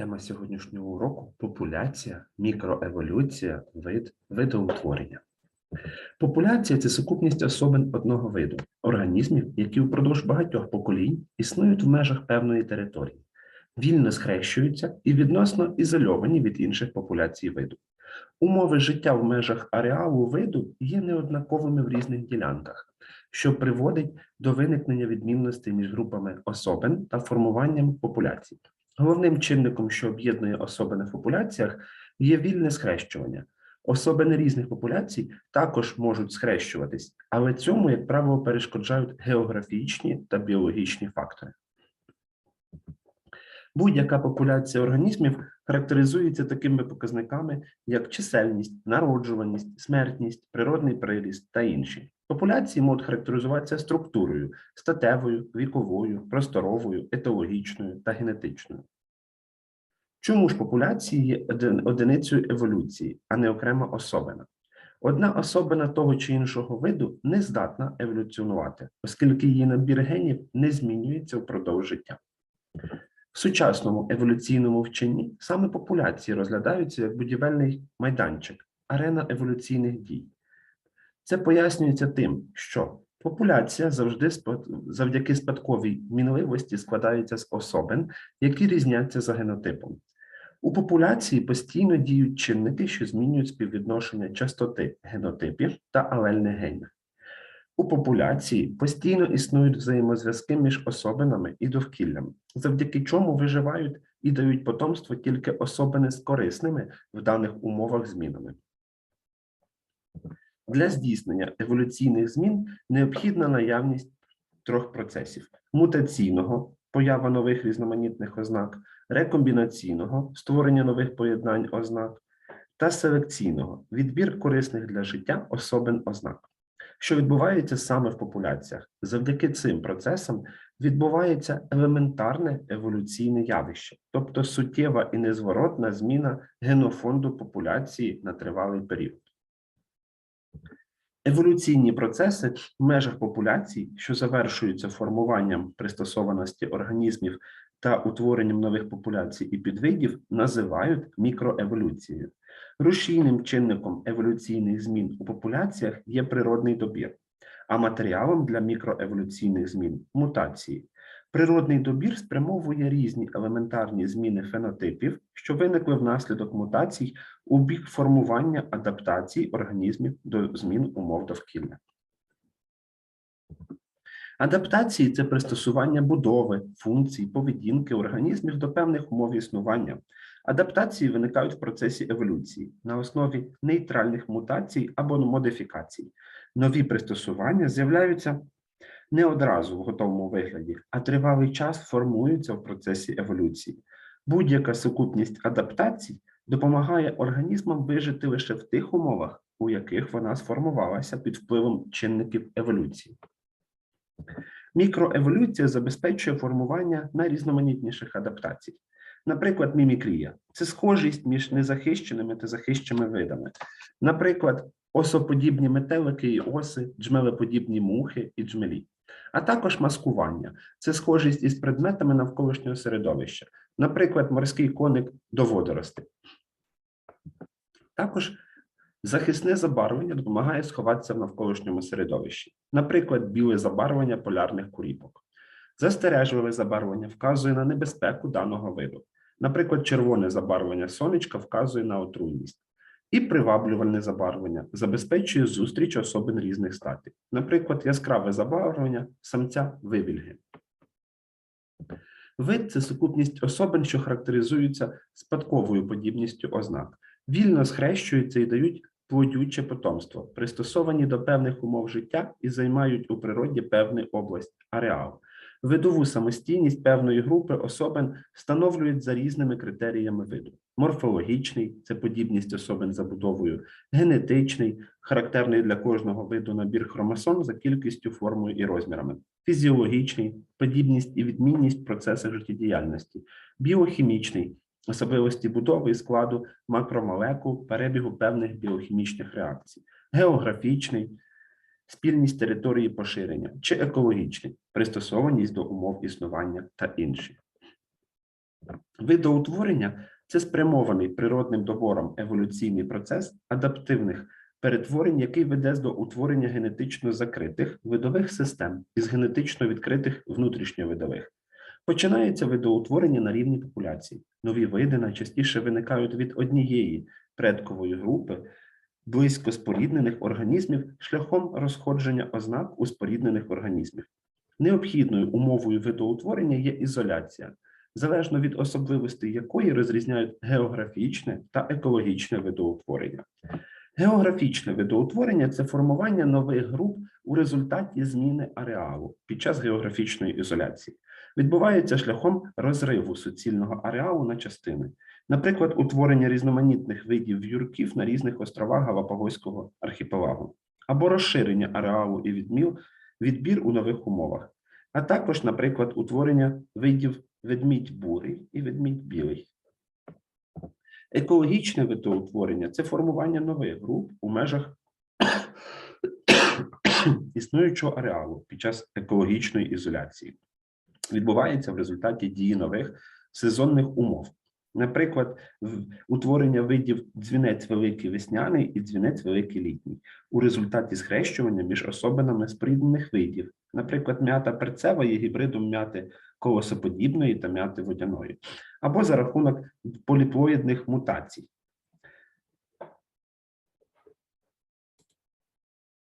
Тема сьогоднішнього уроку популяція, мікроеволюція, вид, видоутворення. Популяція це сукупність особин одного виду, організмів, які впродовж багатьох поколінь існують в межах певної території, вільно схрещуються і відносно ізольовані від інших популяцій виду. Умови життя в межах ареалу виду є неоднаковими в різних ділянках, що приводить до виникнення відмінностей між групами особин та формуванням популяцій. Головним чинником, що об'єднує особини в популяціях, є вільне схрещування. Особини різних популяцій також можуть схрещуватись, але цьому, як правило, перешкоджають географічні та біологічні фактори. Будь-яка популяція організмів характеризується такими показниками, як чисельність, народжуваність, смертність, природний приріст та інші. Популяції можуть характеризуватися структурою статевою, віковою, просторовою, етологічною та генетичною. Чому ж популяції є один- одиницею еволюції, а не окрема особина? Одна особина того чи іншого виду не здатна еволюціонувати, оскільки її набір генів не змінюється впродовж життя. В сучасному еволюційному вченні саме популяції розглядаються як будівельний майданчик, арена еволюційних дій. Це пояснюється тим, що популяція завжди завдяки спадковій мінливості складається з особин, які різняться за генотипом. У популяції постійно діють чинники, що змінюють співвідношення частоти генотипів та алельних генів. У популяції постійно існують взаємозв'язки між особинами і довкіллям, завдяки чому виживають і дають потомство тільки особини з корисними в даних умовах змінами. Для здійснення еволюційних змін необхідна наявність трьох процесів: мутаційного поява нових різноманітних ознак, рекомбінаційного створення нових поєднань ознак та селекційного відбір корисних для життя особин ознак, що відбувається саме в популяціях. Завдяки цим процесам відбувається елементарне еволюційне явище, тобто суттєва і незворотна зміна генофонду популяції на тривалий період. Еволюційні процеси в межах популяцій, що завершуються формуванням пристосованості організмів та утворенням нових популяцій і підвидів, називають мікроеволюцією. Рушійним чинником еволюційних змін у популяціях є природний добір, а матеріалом для мікроеволюційних змін мутації. Природний добір спрямовує різні елементарні зміни фенотипів, що виникли внаслідок мутацій у бік формування адаптацій організмів до змін умов довкілля. Адаптації це пристосування будови, функцій, поведінки організмів до певних умов існування. Адаптації виникають в процесі еволюції на основі нейтральних мутацій або модифікацій. Нові пристосування з'являються не одразу в готовому вигляді, а тривалий час формуються в процесі еволюції. Будь-яка сукупність адаптацій допомагає організмам вижити лише в тих умовах, у яких вона сформувалася під впливом чинників еволюції. Мікроеволюція забезпечує формування найрізноманітніших адаптацій. Наприклад, мімікрія це схожість між незахищеними та захищеними видами. Наприклад, осоподібні метелики і оси, джмелеподібні мухи і джмелі. А також маскування це схожість із предметами навколишнього середовища, наприклад, морський коник до водоростей. Також захисне забарвлення допомагає сховатися в навколишньому середовищі, наприклад, біле забарвлення полярних куріпок. Застережливе забарвлення вказує на небезпеку даного виду. Наприклад, червоне забарвлення сонечка вказує на отруйність. І приваблювальне забарвлення забезпечує зустріч особин різних статей. Наприклад, яскраве забарвлення самця вивільги. Вид це сукупність особин, що характеризуються спадковою подібністю ознак, вільно схрещуються і дають плодюче потомство, пристосовані до певних умов життя і займають у природі певну область ареал. Видову самостійність певної групи особин встановлюють за різними критеріями виду. Морфологічний це подібність особин за будовою, генетичний, характерний для кожного виду набір хромосом за кількістю, формою і розмірами, фізіологічний, подібність і відмінність в процесах життєдіяльності, біохімічний, особливості будови і складу макромолекул, перебігу певних біохімічних реакцій, географічний, спільність території поширення чи екологічний, пристосованість до умов існування та інші. Видоутворення це спрямований природним добором еволюційний процес адаптивних перетворень, який веде до утворення генетично закритих видових систем із генетично відкритих внутрішньовидових. Починається видоутворення на рівні популяції. Нові види найчастіше виникають від однієї предкової групи близько споріднених організмів шляхом розходження ознак у споріднених організмів. Необхідною умовою видоутворення є ізоляція, залежно від особливостей якої розрізняють географічне та екологічне видоутворення. Географічне видоутворення це формування нових груп у результаті зміни ареалу під час географічної ізоляції. Відбувається шляхом розриву суцільного ареалу на частини, наприклад, утворення різноманітних видів в'юрків на різних островах Галапагоського архіпелагу, або розширення ареалу і відміл, відбір у нових умовах, а також, наприклад, утворення видів ведмідь бурий і ведмідь білий. Екологічне видоутворення це формування нових груп у межах існуючого ареалу під час екологічної ізоляції. Відбувається в результаті дії нових сезонних умов. Наприклад, утворення видів дзвінець великий весняний і дзвінець великий літній у результаті схрещування між особинами споріднених видів. Наприклад, м'ята перцева є гібридом м'яти колосоподібної та м'яти водяної, або за рахунок поліплоїдних мутацій.